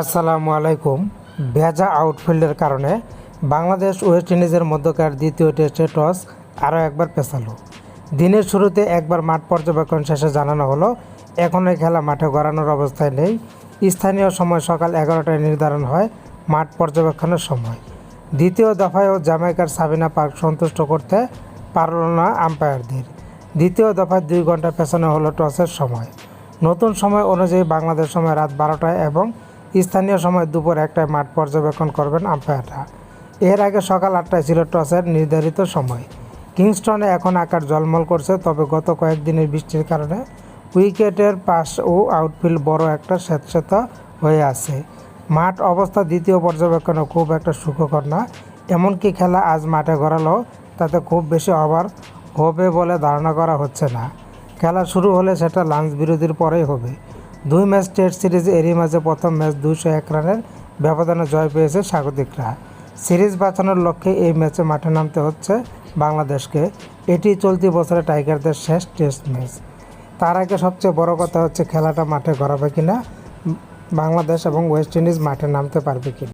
আসসালামু আলাইকুম। ভেজা আউটফিল্ডের কারণে বাংলাদেশ ওয়েস্ট ইন্ডিজের মধ্যকার দ্বিতীয় টেস্টে টস আরও একবার পেছালো। দিনের শুরুতে একবার মাঠ পর্যবেক্ষণ শেষে জানানো হলো, এখনও এই খেলা মাঠে গড়ানোর অবস্থায় নেই। স্থানীয় সময় সকাল এগারোটায় নির্ধারণ হয় মাঠ পর্যবেক্ষণের সময়। দ্বিতীয় দফায়ও জামাইকার সাবিনা পার্ক সন্তুষ্ট করতে পারল না আম্পায়ারদের। দ্বিতীয় দফায় দুই ঘণ্টা পেছনে হলো টসের সময়। নতুন সময় অনুযায়ী বাংলাদেশ সময় রাত বারোটায় এবং স্থানীয় সময় দুপুর একটায় মাঠ পর্যবেক্ষণ করবেন আম্পায়াররা। এর আগে সকাল আটটায় ছিল টসের নির্ধারিত সময়। কিংস্টনে এখন আকার জলমল করছে, তবে গত কয়েকদিনের বৃষ্টির কারণে উইকেটের পাশ ও আউটফিল্ড বড় একটা স্যাঁতস্যাঁত হয়ে আছে। মাঠ অবস্থা দ্বিতীয় পর্যবেক্ষণে খুব একটা সুখকর না, এমনকি খেলা আজ মাঠে গড়ালো, তাতে খুব বেশি ওভার হবে বলে ধারণা করা হচ্ছে না। খেলা শুরু হলে সেটা লাঞ্চ বিরতির পরেই হবে। দুই ম্যাচ টেস্ট সিরিজ এরই মাঝে প্রথম ম্যাচ দুশো এক রানের ব্যবধানে জয় পেয়েছে স্বাগতিকরা। সিরিজ বাঁচানোর লক্ষ্যে এই ম্যাচে মাঠে নামতে হচ্ছে বাংলাদেশকে। এটি চলতি বছরে টাইগারদের শেষ টেস্ট ম্যাচ। তার আগে সবচেয়ে বড় কথা হচ্ছে খেলাটা মাঠে গড়াবে কিনা, বাংলাদেশ এবং ওয়েস্ট ইন্ডিজ মাঠে নামতে পারবে কিনা।